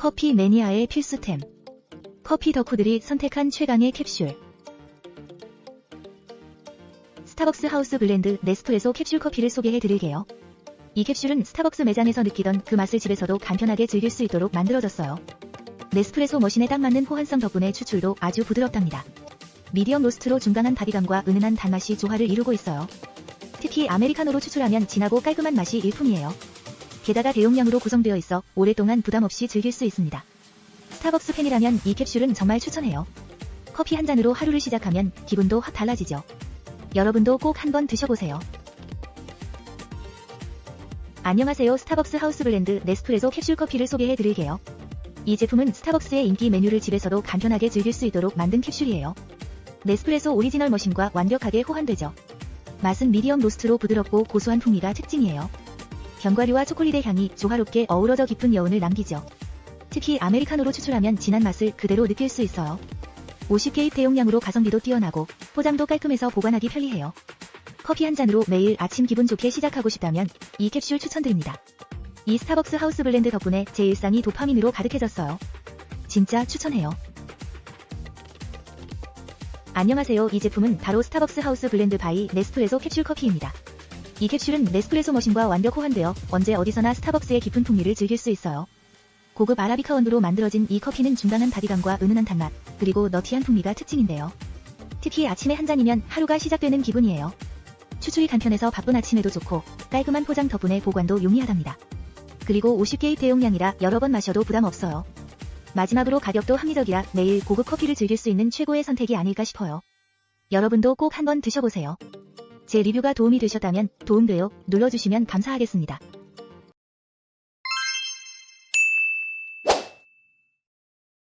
커피 매니아의 필수템. 커피 덕후들이 선택한 최강의 캡슐. 스타벅스 하우스 블렌드 네스프레소 캡슐 커피를 소개해 드릴게요. 이 캡슐은 스타벅스 매장에서 느끼던 그 맛을 집에서도 간편하게 즐길 수 있도록 만들어졌어요. 네스프레소 머신에 딱 맞는 호환성 덕분에 추출도 아주 부드럽답니다. 미디엄 로스트로 중간한 바디감과 은은한 단맛이 조화를 이루고 있어요. 특히 아메리카노로 추출하면 진하고 깔끔한 맛이 일품이에요. 게다가 대용량으로 구성되어 있어 오랫동안 부담 없이 즐길 수 있습니다. 스타벅스 팬이라면 이 캡슐은 정말 추천해요. 커피 한 잔으로 하루를 시작하면 기분도 확 달라지죠. 여러분도 꼭 한번 드셔보세요. 안녕하세요. 스타벅스 하우스 블렌드 네스프레소 캡슐 커피를 소개해 드릴게요. 이 제품은 스타벅스의 인기 메뉴를 집에서도 간편하게 즐길 수 있도록 만든 캡슐이에요. 네스프레소 오리지널 머신과 완벽하게 호환되죠. 맛은 미디엄 로스트로 부드럽고 고소한 풍미가 특징이에요. 견과류와 초콜릿의 향이 조화롭게 어우러져 깊은 여운을 남기죠. 특히 아메리카노로 추출하면 진한 맛을 그대로 느낄 수 있어요. 50개입 대용량으로 가성비도 뛰어나고 포장도 깔끔해서 보관하기 편리해요. 커피 한 잔으로 매일 아침 기분 좋게 시작하고 싶다면 이 캡슐 추천드립니다. 이 스타벅스 하우스 블렌드 덕분에 제 일상이 도파민으로 가득해졌어요. 진짜 추천해요. 안녕하세요. 이 제품은 바로 스타벅스 하우스 블렌드 바이 네스프레소 캡슐 커피입니다. 이 캡슐은 네스프레소 머신과 완벽 호환되어 언제 어디서나 스타벅스의 깊은 풍미를 즐길 수 있어요. 고급 아라비카 원두로 만들어진 이 커피는 중간한 바디감과 은은한 단맛, 그리고 너티한 풍미가 특징인데요. 특히 아침에 한 잔이면 하루가 시작되는 기분이에요. 추출이 간편해서 바쁜 아침에도 좋고 깔끔한 포장 덕분에 보관도 용이하답니다. 그리고 50개의 대용량이라 여러 번 마셔도 부담 없어요. 마지막으로 가격도 합리적이라 매일 고급 커피를 즐길 수 있는 최고의 선택이 아닐까 싶어요. 여러분도 꼭 한번 드셔보세요. 제 리뷰가 도움이 되셨다면 도움돼요 눌러주시면 감사하겠습니다.